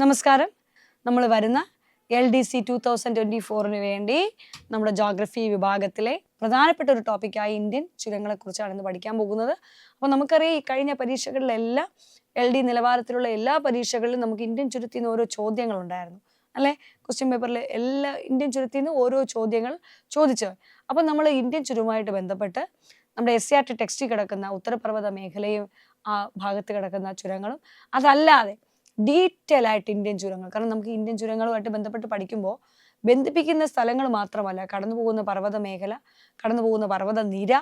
നമസ്കാരം. നമ്മൾ വരുന്ന L D C two thousand twenty ഫോറിന് വേണ്ടി നമ്മുടെ ജോഗ്രഫി വിഭാഗത്തിലെ പ്രധാനപ്പെട്ട ഒരു ടോപ്പിക്കായ ഇന്ത്യൻ ചുരങ്ങളെക്കുറിച്ചാണ് ഇന്ന് പഠിക്കാൻ പോകുന്നത്. അപ്പോൾ നമുക്കറിയാം ഈ കഴിഞ്ഞ പരീക്ഷകളിലെല്ലാം എൽ ഡി നിലവാരത്തിലുള്ള എല്ലാ പരീക്ഷകളിലും നമുക്ക് ഇന്ത്യൻ ചുരത്തിൽ നിന്ന് ഓരോ ചോദ്യങ്ങളുണ്ടായിരുന്നു അല്ലേ? ക്വസ്റ്റ്യൻ പേപ്പറിൽ എല്ലാ ഇന്ത്യൻ ചുരത്തിൽ നിന്ന് ഓരോ ചോദ്യങ്ങൾ ചോദിച്ചു. അപ്പോൾ നമ്മൾ ഇന്ത്യൻ ചുരുമായിട്ട് ബന്ധപ്പെട്ട് നമ്മുടെ എസ് സി ആർ ടി ടെക്സ്റ്റിൽ കിടക്കുന്ന ഉത്തരപർവത മേഖലയും ആ ഭാഗത്ത് കിടക്കുന്ന ചുരങ്ങളും അതല്ലാതെ ഡീറ്റെയിൽ ആയിട്ട് ഇന്ത്യൻ ചുരങ്ങൾ. കാരണം നമുക്ക് ഇന്ത്യൻ ചുരങ്ങളുമായിട്ട് ബന്ധപ്പെട്ട് പഠിക്കുമ്പോൾ ബന്ധിപ്പിക്കുന്ന സ്ഥലങ്ങൾ മാത്രമല്ല കടന്നു പോകുന്ന പർവത മേഖല കടന്നു പോകുന്ന പർവത നിര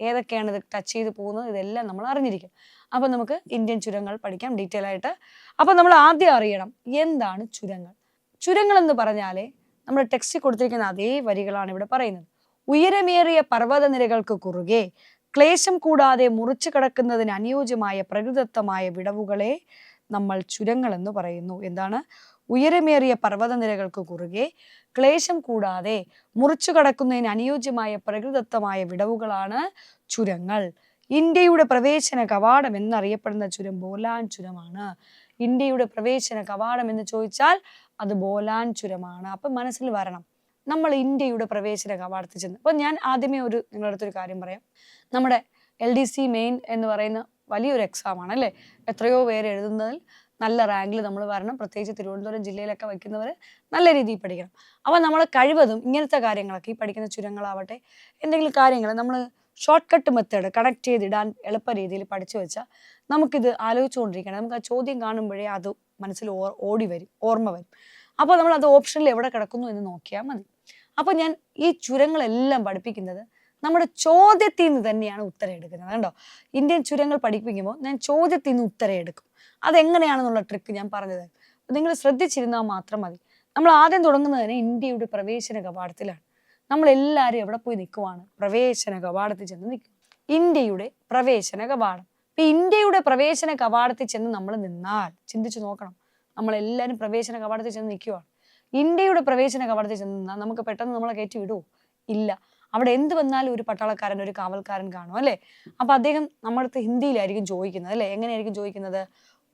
ഏതൊക്കെയാണ് ഇത് ടച്ച് ചെയ്ത് പോകുന്നത് ഇതെല്ലാം നമ്മൾ അറിഞ്ഞിരിക്കും. അപ്പം നമുക്ക് ഇന്ത്യൻ ചുരങ്ങൾ പഠിക്കാം ഡീറ്റെയിൽ ആയിട്ട്. അപ്പം നമ്മൾ ആദ്യം അറിയണം എന്താണ് ചുരങ്ങൾ? ചുരങ്ങൾ എന്ന് പറഞ്ഞാൽ നമ്മൾ ടെക്സ്റ്റിൽ കൊടുത്തിരിക്കുന്ന അതേ വരികളാണ് ഇവിടെ പറയുന്നത്. ഉയരമേറിയ പർവതനിരകൾക്ക് കുറുകെ ക്ലേശം കൂടാതെ മുറിച്ചു കടക്കുന്നതിന് അനുയോജ്യമായ പ്രകൃതത്വമായ വിടവുകളെ നമ്മൾ ചുരങ്ങൾ എന്ന് പറയുന്നു. എന്താണ്? ഉയരമേറിയ പർവതനിരകൾക്ക് കുറുകെ ക്ലേശം കൂടാതെ മുറിച്ചു കടക്കുന്നതിന് അനുയോജ്യമായ പ്രകൃതത്വമായ വിടവുകളാണ് ചുരങ്ങൾ. ഇന്ത്യയുടെ പ്രവേശന കവാടം എന്നറിയപ്പെടുന്ന ചുരം ബോലാൻ ചുരമാണ്. ഇന്ത്യയുടെ പ്രവേശന കവാടം എന്ന് ചോദിച്ചാൽ അത് ബോലാൻ ചുരമാണ്. അപ്പം മനസ്സിൽ വരണം. നമ്മൾ ഇന്ത്യയുടെ പ്രവേശന കവാടത്തിൽ ചെന്ന്. അപ്പം ഞാൻ ആദ്യമേ ഒരു നിങ്ങളുടെ അടുത്തൊരു കാര്യം പറയാം. നമ്മുടെ എൽ ഡി സി മെയിൻ എന്ന് പറയുന്ന വലിയൊരു എക്സാം ആണ് അല്ലേ? എത്രയോ പേര് എഴുതുന്നതിൽ നല്ല റാങ്കിൽ നമ്മൾ വരണം. പ്രത്യേകിച്ച് തിരുവനന്തപുരം ജില്ലയിലൊക്കെ വയ്ക്കുന്നവർ നല്ല രീതിയിൽ പഠിക്കണം. അപ്പോൾ നമ്മൾ കഴിവതും ഇങ്ങനത്തെ കാര്യങ്ങളൊക്കെ ഈ പഠിക്കുന്ന ചുരങ്ങളാവട്ടെ എന്തെങ്കിലും കാര്യങ്ങൾ നമ്മൾ ഷോർട്ട് കട്ട് മെത്തേഡ് കണക്ട് ചെയ്തിടാൻ എളുപ്പ രീതിയിൽ പഠിച്ചു വെച്ചാൽ നമുക്കിത് ആലോചിച്ചുകൊണ്ടിരിക്കണം. നമുക്ക് ആ ചോദ്യം കാണുമ്പോഴേ അത് മനസ്സിൽ ഓ- ഓടി വരും ഓർമ്മ വരും. അപ്പോൾ നമ്മൾ അത് ഓപ്ഷനിൽ എവിടെ കിടക്കുന്നു എന്ന് നോക്കിയാൽ മതി. അപ്പോൾ ഞാൻ ഈ ചുരങ്ങളെല്ലാം പഠിപ്പിക്കുന്നത് നമ്മുടെ ചോദ്യത്തിൽ നിന്ന് തന്നെയാണ് ഉത്തരം എടുക്കുന്നത്. കണ്ടോ? ഇന്ത്യൻ ചുരങ്ങൾ പഠിപ്പിക്കുമ്പോൾ ഞാൻ ചോദ്യത്തിൽ നിന്ന് ഉത്തരം എടുക്കും. അതെങ്ങനെയാണെന്നുള്ള ട്രിക്ക് ഞാൻ പറഞ്ഞത്. നിങ്ങൾ ശ്രദ്ധിച്ചിരുന്നാൽ മാത്രം മതി. നമ്മൾ ആദ്യം തുടങ്ങുന്നത് തന്നെ ഇന്ത്യയുടെ പ്രവേശന കവാടത്തിലാണ്. നമ്മൾ എല്ലാവരും എവിടെ പോയി നിൽക്കുവാണ്? പ്രവേശന കവാടത്തിൽ ചെന്ന് നിൽക്കും. ഇന്ത്യയുടെ പ്രവേശന കവാടം. ഇപ്പൊ ഇന്ത്യയുടെ പ്രവേശന കവാടത്തിൽ ചെന്ന് നമ്മൾ നിന്നാൽ ചിന്തിച്ചു നോക്കണം. നമ്മളെല്ലാവരും പ്രവേശന കവാടത്തിൽ ചെന്ന് നിൽക്കുവാണ്. ഇന്ത്യയുടെ പ്രവേശന കവാടത്തിൽ ചെന്ന് നിന്നാൽ നമുക്ക് പെട്ടെന്ന് നമ്മളെ കയറ്റി വിടുവോ? ഇല്ല. അവിടെ എന്ത് വന്നാലും ഒരു പട്ടാളക്കാരൻ ഒരു കാവൽക്കാരൻ കാണും അല്ലേ? അപ്പൊ അദ്ദേഹം നമ്മളടുത്ത് ഹിന്ദിയിലായിരിക്കും ചോദിക്കുന്നത് അല്ലേ? എങ്ങനെയായിരിക്കും ചോദിക്കുന്നത്?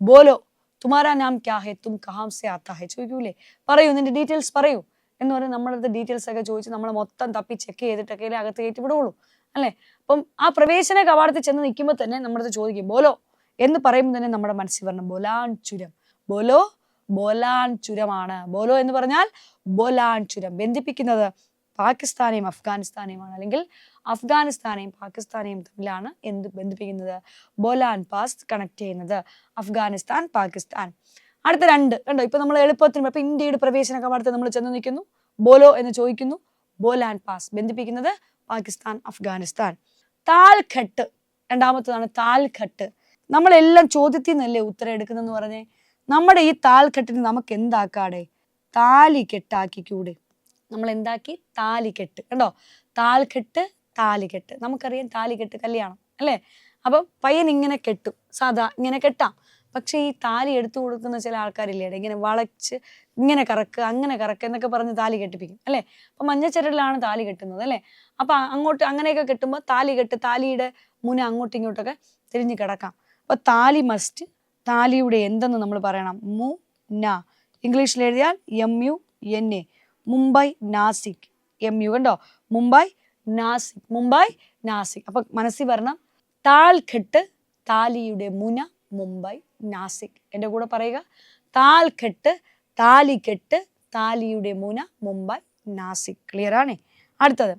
ബോലോ തുമാരാ നാം ക്യാ ഹെ തും കഹാം സെ ചോദിക്കൂലേ? പറയൂ നിന്റെ ഡീറ്റെയിൽസ് പറയൂ. എന്ന് പറഞ്ഞാൽ നമ്മുടെ ഡീറ്റെയിൽസ് ഒക്കെ ചോദിച്ച് നമ്മൾ മൊത്തം തപ്പി ചെക്ക് ചെയ്തിട്ടൊക്കെ അകത്ത് കയറ്റി വിടുള്ളൂ അല്ലേ? അപ്പം ആ പ്രവേശന കവാടത്തിൽ ചെന്ന് നിൽക്കുമ്പോൾ തന്നെ നമ്മുടെ അടുത്ത് ചോദിക്കും ബോലോ എന്ന് പറയുമ്പോൾ തന്നെ നമ്മുടെ മനസ്സിൽ വരണം ബോലാൻ ചുരം ബോലോ ബോലാൻ ചുരമാണ് ബോലോ എന്ന് പറഞ്ഞാൽ ബോലാൻ ചുരം ബന്ധിപ്പിക്കുന്നത് പാകിസ്ഥാനെയും അഫ്ഗാനിസ്ഥാനെയുമാണ് അല്ലെങ്കിൽ അഫ്ഗാനിസ്ഥാനെയും പാകിസ്ഥാനെയും തമ്മിലാണ് എന്ത് ബന്ധിപ്പിക്കുന്നത്? ബോലാൻ പാസ് കണക്ട് ചെയ്യുന്നത്. അഫ്ഗാനിസ്ഥാൻ പാകിസ്ഥാൻ. അടുത്ത രണ്ട്. കണ്ടോ? ഇപ്പൊ നമ്മൾ എളുപ്പത്തിന് ഇപ്പൊ ഇന്ത്യയുടെ പ്രവേശന കവാടത്തിൽ നമ്മൾ ചെന്ന് നിൽക്കുന്നു. ബോലോ എന്ന് ചോദിക്കുന്നു. ബോലാൻ പാസ് ബന്ധിപ്പിക്കുന്നത് പാകിസ്ഥാൻ അഫ്ഗാനിസ്ഥാൻ. താൽഘട്ട്. രണ്ടാമത്തതാണ് താൽഘട്ട്. നമ്മളെല്ലാം ചോദ്യത്തിൽ നിന്നല്ലേ ഉത്തരം എടുക്കുന്നതെന്ന് പറഞ്ഞേ? നമ്മുടെ ഈ താൽഘട്ടിന് നമുക്ക് എന്താക്കാടെ? താലി കെട്ടാക്കിക്കൂടെ? നമ്മൾ എന്താക്കി താലികെട്ട്. കണ്ടോ? താൽകെട്ട് താലികെട്ട്. നമുക്കറിയാം താലികെട്ട് കല്യാണം അല്ലേ? അപ്പം പയ്യൻ ഇങ്ങനെ കെട്ടും. സാധാ ഇങ്ങനെ കെട്ടാം. പക്ഷെ ഈ താലി എടുത്തു കൊടുക്കുന്ന ചില ആൾക്കാരില്ലേ എടാ, ഇങ്ങനെ വളച്ച് ഇങ്ങനെ കറക്ക് അങ്ങനെ കറക്ക് എന്നൊക്കെ പറഞ്ഞ് താലി കെട്ടിപ്പിക്കും അല്ലേ? അപ്പം മഞ്ഞച്ചരടിലാണ് താലി കെട്ടുന്നത് അല്ലേ? അപ്പം അങ്ങോട്ട് അങ്ങനെയൊക്കെ കെട്ടുമ്പോൾ താലി കെട്ട് താലിയുടെ മുന അങ്ങോട്ടും ഇങ്ങോട്ടൊക്കെ തിരിഞ്ഞ് കിടക്കാം. അപ്പോൾ താലി മസ്റ്റ് താലിയുടെ എന്തെന്ന് നമ്മൾ പറയണം? മു ന. ഇംഗ്ലീഷിൽ എഴുതിയാൽ M U N A. Mumbai Nashik. M U കണ്ടോ? മുംബൈ നാസിക്. മുംബൈ നാസിക്. അപ്പൊ മനസ്സിൽ വരണം. താൽഘട്ട് താലിയുടെ മുന മുംബൈ നാസിക്. എന്റെ കൂടെ പറയുക. താൽഘട്ട് താലിക്കെട്ട് താലിയുടെ മുന മുംബൈ നാസിക്. ക്ലിയർ ആണേ? അടുത്തത്.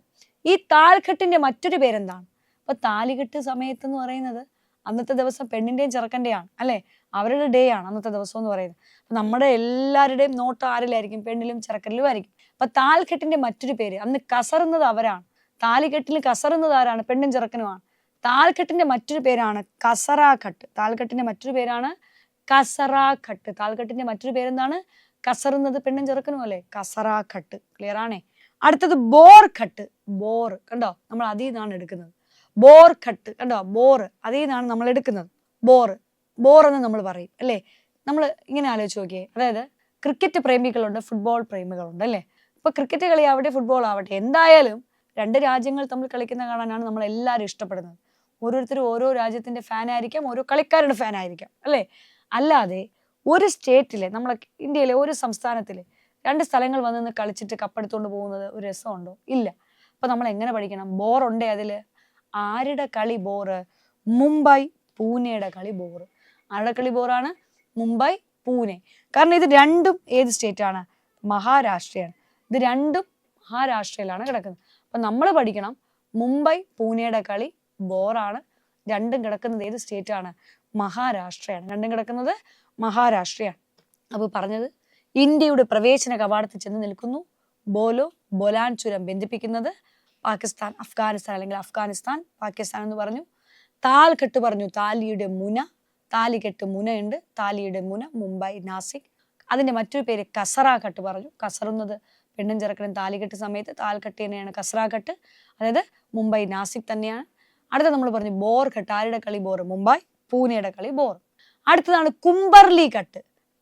ഈ താൽഘട്ടിന്റെ മറ്റൊരു പേരെന്താണ്? അപ്പൊ താലികെട്ട് സമയത്ത് എന്ന് പറയുന്നത് അന്നത്തെ ദിവസം പെണ്ണിന്റെയും ചെറുക്കന്റെയാണ് അല്ലേ? അവരുടെ ഡേ ആണ് അന്നത്തെ ദിവസം എന്ന് പറയുന്നത്. നമ്മുടെ എല്ലാവരുടെയും നോട്ട് ആരിലായിരിക്കും? പെണ്ണിലും ചെറുക്കനിലും ആയിരിക്കും. അപ്പൊ താൽക്കെട്ടിന്റെ മറ്റൊരു പേര് അന്ന് കസറുന്നത് അവരാണ്. താലികെട്ടിൽ കസറുന്നത് ആരാണ്? പെണ്ണും ചെറുക്കനുമാണ് താൽക്കെട്ടിന്റെ മറ്റൊരു പേരാണ് കസറാഘട്ട്. താൽക്കെട്ടിന്റെ മറ്റൊരു പേരാണ് കസറാഘട്ട്. താൽക്കെട്ടിന്റെ മറ്റൊരു പേരെന്താണ്? കസറുന്നത് പെണ്ണും ചെറുക്കനും അല്ലേ? കസറാഘട്ട്. ക്ലിയർ ആണേ? അടുത്തത് ബോർ ഘട്ട് ബോർ. കണ്ടോ? നമ്മൾ അതിൽ നിന്നാണ് എടുക്കുന്നത്. ബോർ ഘട്ട് കണ്ടോ? ബോർ. അതിൽ നിന്നാണ് നമ്മൾ എടുക്കുന്നത്. ബോർ. ബോർ എന്ന് നമ്മൾ പറയും. അല്ലേ? നമ്മൾ ഇങ്ങനെ ആലോചിച്ച് നോക്കിയേ. അതായത് ക്രിക്കറ്റ് പ്രേമികളുണ്ട് ഫുട്ബോൾ പ്രേമികളുണ്ട് അല്ലേ? ഇപ്പൊ ക്രിക്കറ്റ് കളി ആവട്ടെ ഫുട്ബോൾ ആവട്ടെ എന്തായാലും രണ്ട് രാജ്യങ്ങൾ തമ്മിൽ കളിക്കുന്ന കാണാനാണ് നമ്മൾ എല്ലാവരും ഇഷ്ടപ്പെടുന്നത്. ഓരോരുത്തരും ഓരോ രാജ്യത്തിന്റെ ഫാൻ ആയിരിക്കാം ഓരോ കളിക്കാരുടെ ഫാൻ ആയിരിക്കാം അല്ലേ? അല്ലാതെ ഒരു സ്റ്റേറ്റിലെ നമ്മളെ ഇന്ത്യയിലെ ഒരു സംസ്ഥാനത്തിലെ രണ്ട് സ്ഥലങ്ങൾ വന്ന് കളിച്ചിട്ട് കപ്പെടുത്തുകൊണ്ട് പോകുന്നത് ഒരു രസമുണ്ടോ? ഇല്ല. അപ്പൊ നമ്മൾ എങ്ങനെ പഠിക്കണം? ബോറുണ്ടേ അതിൽ? ആരുടെ കളി ബോറ് മുംബൈ പൂനെയുടെ കളി ബോറ് ആരുടെ കളി ബോറാണ് മുംബൈ പൂനെ. കാരണം ഇത് രണ്ടും ഏത് സ്റ്റേറ്റ് ആണ്? മഹാരാഷ്ട്രയാണ്. ഇത് രണ്ടും മഹാരാഷ്ട്രയിലാണ് കിടക്കുന്നത്. അപ്പൊ നമ്മൾ പഠിക്കണം. മുംബൈ പൂനെയുടെ കളി ബോറാണ് രണ്ടും കിടക്കുന്നത് ഏത് സ്റ്റേറ്റ് ആണ്? മഹാരാഷ്ട്രയാണ്. രണ്ടും കിടക്കുന്നത് മഹാരാഷ്ട്രയാണ്. അപ്പോൾ പറഞ്ഞത് ഇന്ത്യയുടെ പ്രവേശന കവാടത്തിൽ ചെന്ന് നിൽക്കുന്നു. ബോലോ ബൊലാൻ ചുരം ബന്ധിപ്പിക്കുന്നത് പാകിസ്ഥാൻ അഫ്ഗാനിസ്ഥാൻ അല്ലെങ്കിൽ അഫ്ഗാനിസ്ഥാൻ പാകിസ്ഥാൻ എന്ന് പറഞ്ഞു. താൽക്കെട്ട് പറഞ്ഞു താലിയുടെ മുന. താലികെട്ട് മുനയുണ്ട്. താലിയുടെ മുന മുംബൈ നാസിക്. അതിന്റെ മറ്റൊരു പേര് കസറ കെട്ട് പറഞ്ഞു. കസറുന്നത് പെണ്ണും ചെറുക്കനും താലികെട്ട് സമയത്ത് താൽക്കെട്ട് തന്നെയാണ് കസ്രാക്കെട്ട് അതായത് മുംബൈ നാസിക് തന്നെയാണ്. അടുത്ത നമ്മൾ പറഞ്ഞു ബോർ ഘട്ട് ആരുടെ കളി ബോർ? മുംബൈ പൂനെയുടെ കളി ബോർ. അടുത്തതാണ് കുംബർലി കട്ട്.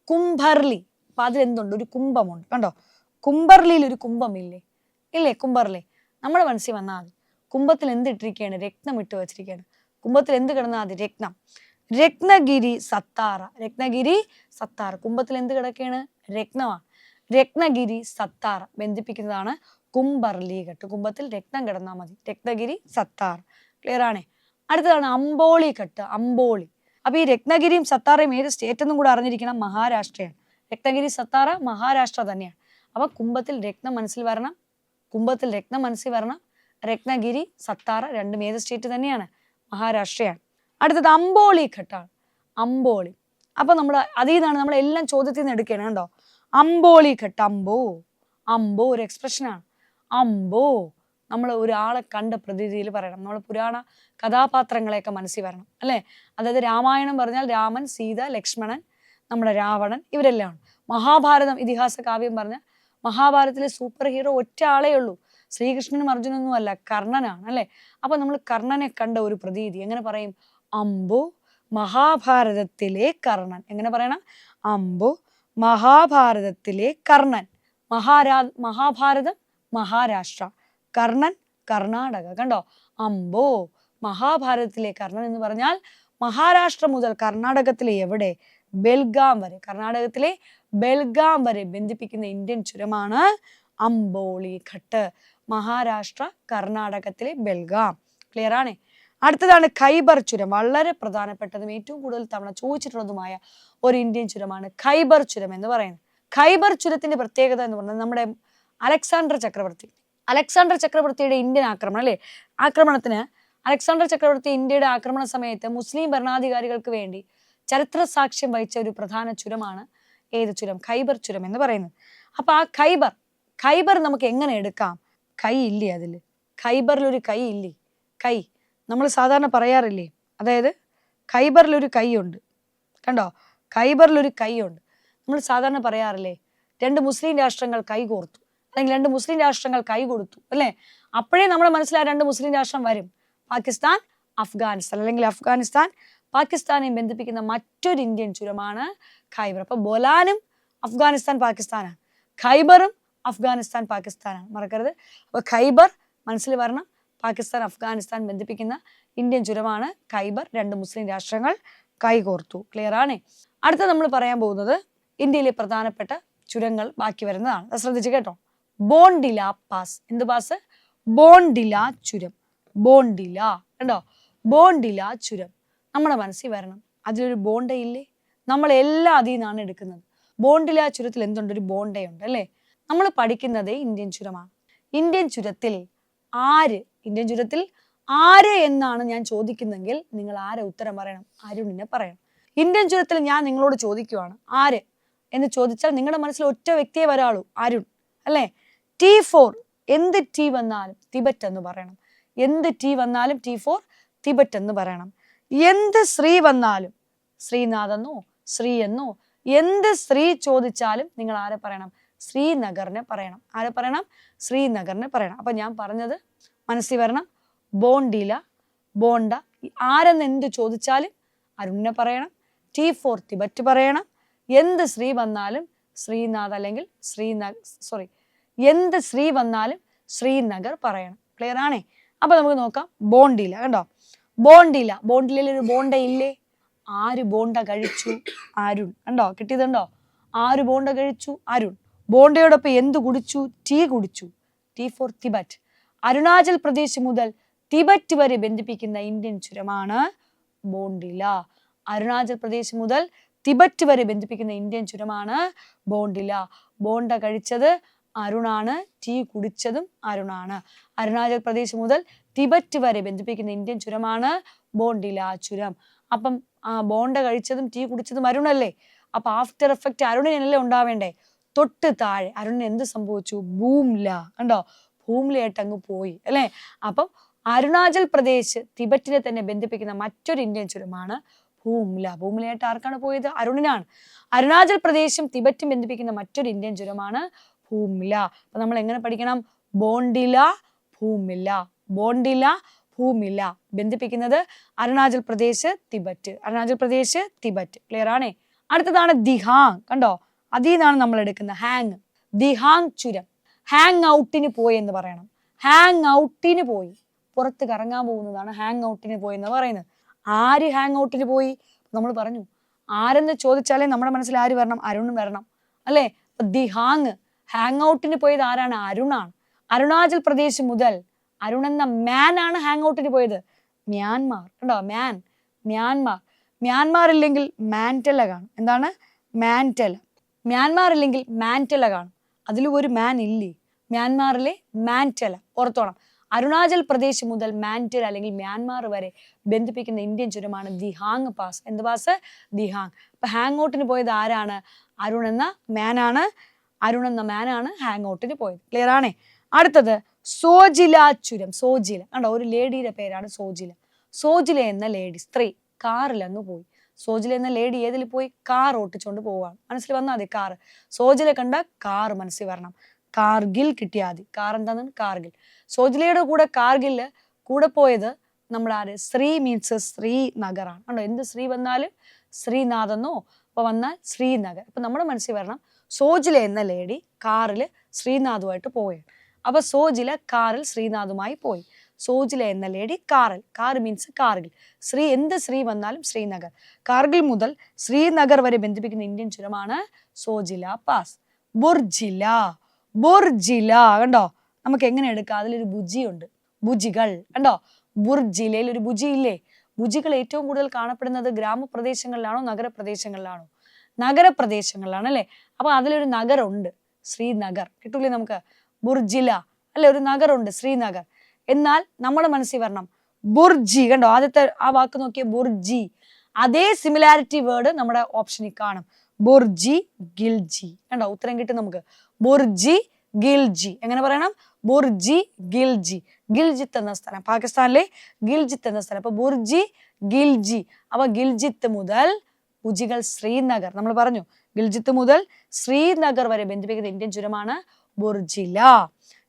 കുംഭർലി. അപ്പൊ അതിലെന്തുണ്ട്? ഒരു കുംഭമുണ്ട്. കണ്ടോ? കുംബർലിയിൽ ഒരു കുംഭമില്ലേ? ഇല്ലേ? കുംബർലി നമ്മുടെ മനസ്സിൽ വന്നാൽ മതി. കുംഭത്തിൽ എന്ത് ഇട്ടിരിക്കുകയാണ് രക്തം ഇട്ട് വെച്ചിരിക്കുകയാണ് കുംഭത്തിൽ എന്ത് കിടന്നാൽ മതി? രക്തം രത്നഗിരി സത്താറ. രത്നഗിരി സത്താറ. കുംഭത്തിൽ എന്ത് കിടക്കുകയാണ് രത്നമാണ് രത്നഗിരി സത്താർ ബന്ധിപ്പിക്കുന്നതാണ് കുംബർലി ഘട്ട് കുംഭത്തിൽ രക്തം കിടന്നാൽ മതി. രത്നഗിരി സത്താർ. ക്ലിയർ ആണേ? അടുത്തതാണ് അമ്പോളി ഘട്ട്. അമ്പോളി അപ്പൊ ഈ രത്നഗിരിയും സത്താറയും ഏത് സ്റ്റേറ്റ് എന്നും കൂടെ അറിഞ്ഞിരിക്കണം. മഹാരാഷ്ട്രയാണ്. രത്നഗിരി സത്താറ മഹാരാഷ്ട്ര തന്നെയാണ്. അപ്പൊ കുംഭത്തിൽ രക്തം മനസ്സിൽ വരണം. കുംഭത്തിൽ രക്തം മനസ്സിൽ വരണം. രത്നഗിരി സത്താറ രണ്ടും ഏത് സ്റ്റേറ്റ് തന്നെയാണ്? മഹാരാഷ്ട്രയാണ്. അടുത്തത് അമ്പോളി ഘട്ടാണ്. അമ്പോളി അപ്പൊ നമ്മൾ അതിൽ നിന്നാണ് നമ്മൾ എല്ലാം ചോദ്യത്തിൽ നിന്ന് എടുക്കുകയാണ് കണ്ടോ? അമ്പോളി ഘട്ടം അമ്പോ അമ്പോ ഒരു എക്സ്പ്രഷനാണ് അമ്പോ നമ്മൾ ഒരാളെ കണ്ട പ്രതിനിധിയിൽ പറയണം. നമ്മൾ പുരാണ കഥാപാത്രങ്ങളെയൊക്കെ മനസ്സിൽ വരണം അല്ലേ? അതായത് രാമായണം പറഞ്ഞാൽ രാമൻ സീത ലക്ഷ്മണൻ നമ്മുടെ രാവണൻ ഇവരെല്ലാം മഹാഭാരതം ഇതിഹാസ കാവ്യം പറഞ്ഞാൽ മഹാഭാരതത്തിലെ സൂപ്പർ ഹീറോ ഒറ്റ ആളേ ഉള്ളൂ. ശ്രീകൃഷ്ണനും അർജുനൊന്നും അല്ല കർണനാണ് അല്ലേ? അപ്പൊ നമ്മൾ കർണനെ കണ്ട ഒരു പ്രതീതി എങ്ങനെ പറയും? അമ്പു മഹാഭാരതത്തിലെ കർണൻ. എങ്ങനെ പറയണം? അമ്പു മഹാഭാരതത്തിലെ കർണൻ. മഹാരാ മഹാഭാരതം മഹാരാഷ്ട്ര. കർണൻ കർണാടക. കണ്ടോ? അമ്പോ മഹാഭാരതത്തിലെ കർണൻ എന്ന് പറഞ്ഞാൽ മഹാരാഷ്ട്ര മുതൽ കർണാടകത്തിലെ എവിടെ? ബെൽഗാം വരെ. കർണാടകത്തിലെ ബെൽഗാം വരെ ബന്ധിപ്പിക്കുന്ന ഇന്ത്യൻ ചുരമാണ് അംബോളി ഘട്ട് മഹാരാഷ്ട്ര കർണാടകത്തിലെ ബെൽഗാം. ക്ലിയർ ആണ്? അടുത്തതാണ് ഖൈബർ ചുരം. വളരെ പ്രധാനപ്പെട്ടതും ഏറ്റവും കൂടുതൽ തവണ ചോദിച്ചിട്ടുള്ളതുമായ ഒരു ഇന്ത്യൻ ചുരമാണ് ഖൈബർ ചുരം എന്ന് പറയുന്നത്. ഖൈബർ ചുരത്തിന്റെ പ്രത്യേകത എന്ന് പറഞ്ഞാൽ നമ്മുടെ അലക്സാണ്ടർ ചക്രവർത്തി. അലക്സാണ്ടർ ചക്രവർത്തിയുടെ ഇന്ത്യൻ ആക്രമണം അല്ലെ? ആക്രമണത്തിന് അലക്സാണ്ടർ ചക്രവർത്തി ഇന്ത്യയുടെ ആക്രമണ സമയത്ത് മുസ്ലിം ഭരണാധികാരികൾക്ക് വേണ്ടി ചരിത്ര സാക്ഷ്യം വഹിച്ച ഒരു പ്രധാന ചുരമാണ് ഏത് ചുരം? ഖൈബർ ചുരം എന്ന് പറയുന്നത്. അപ്പൊ ആ ഖൈബർ ഖൈബർ നമുക്ക് എങ്ങനെ എടുക്കാം? കൈ ഇല്ലേ അതിൽ ഒരു കൈ ഇല്ലേ? കൈ. നമ്മൾ സാധാരണ പറയാറില്ലേ? അതായത് ഖൈബറിലൊരു കൈയുണ്ട്. കണ്ടോ? ഖൈബറിലൊരു കൈയുണ്ട്. നമ്മൾ സാധാരണ പറയാറില്ലേ? രണ്ട് മുസ്ലിം രാഷ്ട്രങ്ങൾ കൈ കോർത്തു. അല്ലെങ്കിൽ രണ്ട് മുസ്ലിം രാഷ്ട്രങ്ങൾ കൈ കൊടുത്തു. അല്ലേ? അപ്പോഴേ നമ്മുടെ മനസ്സിൽ ആ രണ്ട് മുസ്ലിം രാഷ്ട്രം വരും. പാകിസ്ഥാൻ അഫ്ഗാനിസ്ഥാൻ. അല്ലെങ്കിൽ അഫ്ഗാനിസ്ഥാൻ പാകിസ്ഥാനെ ബന്ധിപ്പിക്കുന്ന മറ്റൊരു ഇന്ത്യൻ ചുരമാണ് ഖൈബർ. അപ്പൊ ബൊലാനും അഫ്ഗാനിസ്ഥാൻ പാകിസ്ഥാനാണ്. ഖൈബറും അഫ്ഗാനിസ്ഥാൻ പാകിസ്ഥാനാണ്. മറക്കരുത്. അപ്പൊ ഖൈബർ മനസ്സിൽ വരണം. പാകിസ്ഥാൻ അഫ്ഗാനിസ്ഥാൻ ബന്ധിപ്പിക്കുന്ന ഇന്ത്യൻ ചുരമാണ് ഖൈബർ. രണ്ട് മുസ്ലിം രാഷ്ട്രങ്ങൾ കൈകോർത്തു. ക്ലിയർ ആണേ? അടുത്ത നമ്മൾ പറയാൻ പോകുന്നത് ഇന്ത്യയിലെ പ്രധാനപ്പെട്ട ചുരങ്ങൾ ബാക്കി വരുന്നതാണ്. അത് ശ്രദ്ധിച്ച് കേട്ടോ. ബോണ്ടില പാസ്. എന്ത് പാസ്? ബോണ്ടില ചുരം. ബോണ്ടില. കണ്ടോ? ബോണ്ടില ചുരം. നമ്മുടെ മനസ്സിൽ വരണം. അതിലൊരു ബോണ്ടയില്ലേ? നമ്മൾ എല്ലാ അതിൽ നിന്നാണ് എടുക്കുന്നത്. ബോണ്ടില ചുരത്തിൽ എന്തുണ്ട്? ഒരു ബോണ്ടയുണ്ട് അല്ലേ? നമ്മൾ പഠിക്കുന്നതേ ഇന്ത്യൻ ചുരമാണ്. ഇന്ത്യൻ ചുരത്തിൽ ആര്? ഇന്ത്യൻ ചുരത്തിൽ ആര് എന്നാണ് ഞാൻ ചോദിക്കുന്നെങ്കിൽ നിങ്ങൾ ആരെ ഉത്തരം പറയണം? അരുണിനെ പറയണം. ഇന്ത്യൻ ചുരത്തിൽ ഞാൻ നിങ്ങളോട് ചോദിക്കുവാണ്. ആര്? എന്ന് ചോദിച്ചാൽ നിങ്ങളുടെ മനസ്സിൽ ഒറ്റ വ്യക്തിയെ വരാളൂ. അരുൺ. അല്ലേ? T four. എന്ത് ടി വന്നാലും തിബറ്റ് എന്ന് പറയണം. എന്ത് ടി വന്നാലും ടി ഫോർ തിബറ്റ് എന്ന് പറയണം. എന്ത് ശ്രീ വന്നാലും ശ്രീനാഥെന്നോ ശ്രീ എന്നോ എന്ത് സ്ത്രീ ചോദിച്ചാലും നിങ്ങൾ ആരെ പറയണം? ശ്രീനഗറിനെ പറയണം. ആരെ പറയണം? ശ്രീനഗറിനെ പറയണം. അപ്പൊ ഞാൻ പറഞ്ഞത് മനസ്സിൽ വരണം. ബോണ്ടില ബോണ്ട ആരെന്ന് എന്ത് ചോദിച്ചാലും അരുണിനെ പറയണം. ടി ഫോർ തിബറ്റ് പറയണം. എന്ത് ശ്രീ വന്നാലും ശ്രീനാഥ് അല്ലെങ്കിൽ ശ്രീനഗർ സോറി എന്ത് ശ്രീ വന്നാലും ശ്രീനഗർ പറയണം. ക്ലിയർ ആണേ? അപ്പൊ നമുക്ക് നോക്കാം. ബോണ്ടില കണ്ടോ? ബോണ്ടില ബോണ്ടിലയിൽ ഒരു ബോണ്ട ഇല്ലേ? ആര് ബോണ്ട കഴിച്ചു? അരുൺ. കണ്ടോ? കിട്ടിയതുണ്ടോ? ആര് ബോണ്ട കഴിച്ചു? അരുൺ. ബോണ്ടയോടൊപ്പം എന്തു കുടിച്ചു? ടീ കുടിച്ചു. Tea for Tibet. Arunachal Pradesh മുതൽ തിബറ്റ് വരെ ബന്ധിപ്പിക്കുന്ന ഇന്ത്യൻ ചുരമാണ് ബോണ്ടില. അരുണാചൽ പ്രദേശ് മുതൽ തിബറ്റ് വരെ ബന്ധിപ്പിക്കുന്ന ഇന്ത്യൻ ചുരമാണ് ബോണ്ടില. ബോണ്ട കഴിച്ചത് അരുണാണ് ടീ കുടിച്ചതും അരുണാണ്. അരുണാചൽ പ്രദേശ് മുതൽ തിബറ്റ് വരെ ബന്ധിപ്പിക്കുന്ന ഇന്ത്യൻ ചുരമാണ് ബോണ്ടില ചുരം. അപ്പം ആ ബോണ്ട കഴിച്ചതും ടീ കുടിച്ചതും അരുണല്ലേ? അപ്പൊ ആഫ്റ്റർ എഫക്റ്റ് അരുണിനല്ലേ ഉണ്ടാവേണ്ടേ? തൊട്ട് താഴെ അരുണിന് എന്ത് സംഭവിച്ചു? ഭൂംല കണ്ടോ? ഭൂമിലയായിട്ട് അങ്ങ് പോയി അല്ലേ? അപ്പം അരുണാചൽ പ്രദേശ് തിബറ്റിനെ തന്നെ ബന്ധിപ്പിക്കുന്ന മറ്റൊരു ഇന്ത്യൻ ചുരമാണ് ഭൂമില. ഭൂമിലയായിട്ട് ആർക്കാണ് പോയത്? അരുണിനാണ്. അരുണാചൽ പ്രദേശും തിബറ്റും ബന്ധിപ്പിക്കുന്ന മറ്റൊരു ഇന്ത്യൻ ചുരമാണ് ഭൂമില. അപ്പൊ നമ്മൾ എങ്ങനെ പഠിക്കണം? ബോണ്ടില ഭൂമില. ബോണ്ടില ഭൂമില. ബന്ധിപ്പിക്കുന്നത് Arunachal Pradesh Tibet Arunachal Pradesh Tibet clear ആണേ? അടുത്തതാണ് ദിഹാങ്. കണ്ടോ? അതിൽ നിന്നാണ് നമ്മൾ എടുക്കുന്നത് ഹാങ് ദിഹാങ് ചുരം. ഹാങ് ഔട്ടിന് പോയി എന്ന് പറയണം. ഹാങ് ഔട്ടിന് പോയി. പുറത്ത് കറങ്ങാൻ പോകുന്നതാണ് ഹാങ് ഔട്ടിന് പോയി എന്ന് പറയുന്നത്. ആര് ഹാങ് ഔട്ടിന് പോയി? നമ്മൾ പറഞ്ഞു. ആരെന്ന് ചോദിച്ചാലേ നമ്മുടെ മനസ്സിൽ ആര് വരണം? അരുൺ വരണം. അല്ലേ? ദി ഹാങ് ഔട്ടിന് പോയത് ആരാണ്? അരുണാണ്. അരുണാചൽ പ്രദേശ് മുതൽ അരുൺ എന്ന മാൻ ആണ് ഹാങ് ഔട്ടിന് പോയത്. മ്യാൻമാർ. കണ്ടോ? മാൻ മ്യാൻമാർ. മ്യാൻമാർ ഇല്ലെങ്കിൽ മാന്റല കാണും. എന്താണ്? മാന്റല മ്യാൻമാർ ഇല്ലെങ്കിൽ മാന്റല കാണും. അതിൽ ഒരു മാൻ ഇല്ലേ? മ്യാൻമാറിലെ മാന്റല ഓർത്തോണം. അരുണാചൽ പ്രദേശ് മുതൽ മാന്റൽ അല്ലെങ്കിൽ മ്യാൻമാർ വരെ ബന്ധിപ്പിക്കുന്ന ഇന്ത്യൻ ചുരമാണ് ദിഹാങ് പാസ്. എന്ത് പാസ്? ദിഹാങ്. അപ്പം ഹാങ് ഔട്ടിന് പോയത് ആരാണ്? അരുൺ എന്ന മാനാണ്. അരുൺ എന്ന മാനാണ് ഹാങ് ഔട്ടിന് പോയത്. ക്ലിയർ ആണേ? അടുത്തത് സോജില ചുരം. സോജില. കണ്ടോ ഒരു ലേഡിയുടെ പേരാണ് സോജില. സോജില എന്ന ലേഡി സ്ത്രീ കാറിൽ അങ്ങ് പോയി. സോജില എന്ന ലേഡി ഏതിൽ പോയി? കാർ ഓട്ടിച്ചുകൊണ്ട് പോവാണ് മനസ്സിൽ വന്നാൽ മതി കാർ സോജില കണ്ട കാർ മനസ്സിൽ വരണം. കാർഗിൽ കിട്ടിയാൽ മതി. കാർ എന്താണ് കാർഗിൽ സോജിലയുടെ കൂടെ കാർഗിൽ കൂടെ പോയത് നമ്മുടെ ആര്? ശ്രീ മീൻസ് ശ്രീനഗറാണ് കണ്ടോ? എന്ത് ശ്രീ വന്നാലും? ശ്രീനാഥെന്നോ? അപ്പൊ വന്നാൽ ശ്രീനഗർ. അപ്പൊ നമ്മുടെ മനസ്സിൽ വരണം സോജില എന്ന ലേഡി കാറിൽ ശ്രീനാഥുമായിട്ട് പോവുകയാണ്. അപ്പൊ സോജില കാറിൽ ശ്രീനാഥുമായി പോയി. സോജില എന്ന ലേഡി കാറിൽ. കാർ മീൻസ് കാർഗിൽ ശ്രീ എന്ത് ശ്രീ വന്നാലും ശ്രീനഗർ. കാർഗിൽ മുതൽ ശ്രീനഗർ വരെ ബന്ധിപ്പിക്കുന്ന ഇന്ത്യൻ ചുരമാണ് സോജില പാസ്. ബുർജില. ബുർജില. കണ്ടോ? നമുക്ക് എങ്ങനെ എടുക്കാം? അതിലൊരു ഭുജിയുണ്ട് ബുജികൾ. കണ്ടോ? ബുർജിലയിൽ ഒരു ബുജി ഇല്ലേ ബുജികൾ ഏറ്റവും കൂടുതൽ കാണപ്പെടുന്നത് ഗ്രാമപ്രദേശങ്ങളിലാണോ നഗരപ്രദേശങ്ങളിലാണോ? നഗരപ്രദേശങ്ങളിലാണ് അല്ലേ? അപ്പൊ അതിലൊരു നഗരമുണ്ട് ശ്രീനഗർ. കിട്ടൂലേ നമുക്ക്? ബുർജില. അല്ലെ ഒരു നഗരമുണ്ട് ശ്രീനഗർ. എന്നാൽ നമ്മുടെ മനസ്സിൽ വരണം. ബുർജി കണ്ടോ? ആദ്യത്തെ ആ വാക്ക് നോക്കിയ ബുർജി. അതേ സിമിലാരിറ്റി വേർഡ് നമ്മുടെ ഓപ്ഷനിൽ കാണും. ബുർജി ഗിൽജി. കണ്ടോ? ഉത്തരം കിട്ടും നമുക്ക്. ബുർജി ഗിൽജി. എങ്ങനെ പറയണം? ബുർജി ഗിൽജി. ഗിൽജിത്ത് എന്ന സ്ഥലം. പാകിസ്ഥാനിലെ ഗിൽജിത്ത് എന്ന സ്ഥലം. അപ്പൊ ബുർജി ഗിൽജി. അപ്പൊ ഗിൽജിത്ത് മുതൽ ഭുജികൾ ശ്രീനഗർ. നമ്മൾ പറഞ്ഞു ഗിൽജിത്ത് മുതൽ ശ്രീനഗർ വരെ ബന്ധിപ്പിക്കുന്ന ഇന്ത്യൻ ചുരമാണ് ബുർജില.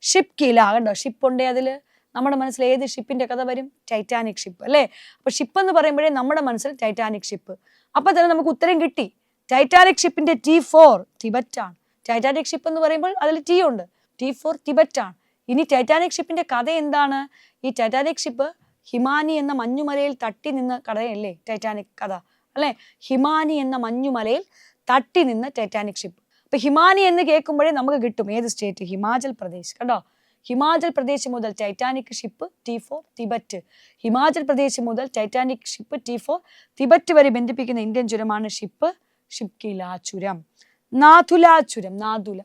ഷിപ്കില. കില കണ്ടോ? ഷിപ്പ് ഉണ്ടേ അതിൽ. നമ്മുടെ മനസ്സിൽ ഏത് ഷിപ്പിന്റെ കഥ വരും? ടൈറ്റാനിക് ഷിപ്പ് അല്ലേ? അപ്പൊ ഷിപ്പ് എന്ന് പറയുമ്പോഴേ നമ്മുടെ മനസ്സിൽ ടൈറ്റാനിക് ഷിപ്പ് അപ്പൊ തന്നെ നമുക്ക് ഉത്തരം കിട്ടി. ടൈറ്റാനിക് ഷിപ്പിന്റെ ടി ഫോർ ടിബറ്റ് ആണ്. ടൈറ്റാനിക് ഷിപ്പ് എന്ന് പറയുമ്പോൾ അതിൽ ടി ഉണ്ട്. ടി ഫോർ ടിബറ്റ് ആണ്. ഇനി ടൈറ്റാനിക് ഷിപ്പിന്റെ കഥ എന്താണ്? ഈ ടൈറ്റാനിക് ഷിപ്പ് ഹിമാനി എന്ന മഞ്ഞുമലയിൽ തട്ടി നിന്ന കഥയല്ലേ ടൈറ്റാനിക് കഥ അല്ലെ? ഹിമാനി എന്ന മഞ്ഞുമലയിൽ തട്ടി നിന്ന ടൈറ്റാനിക് ഷിപ്പ് അപ്പൊ ഹിമാനി എന്ന് കേൾക്കുമ്പോഴേ നമുക്ക് കിട്ടും. ഏത് സ്റ്റേറ്റ് ഹിമാചൽ പ്രദേശ്. കണ്ടോ? ഹിമാചൽ പ്രദേശ് മുതൽ Titanic ship T for Tibet Himachal Pradesh മുതൽ Titanic ship T for Tibet വരെ ബന്ധിപ്പിക്കുന്ന ഇന്ത്യൻ ചുരമാണ് ഷിപ്പ് ഷിപ്കില ചുരം നാഥുല ചുരം നാഥുല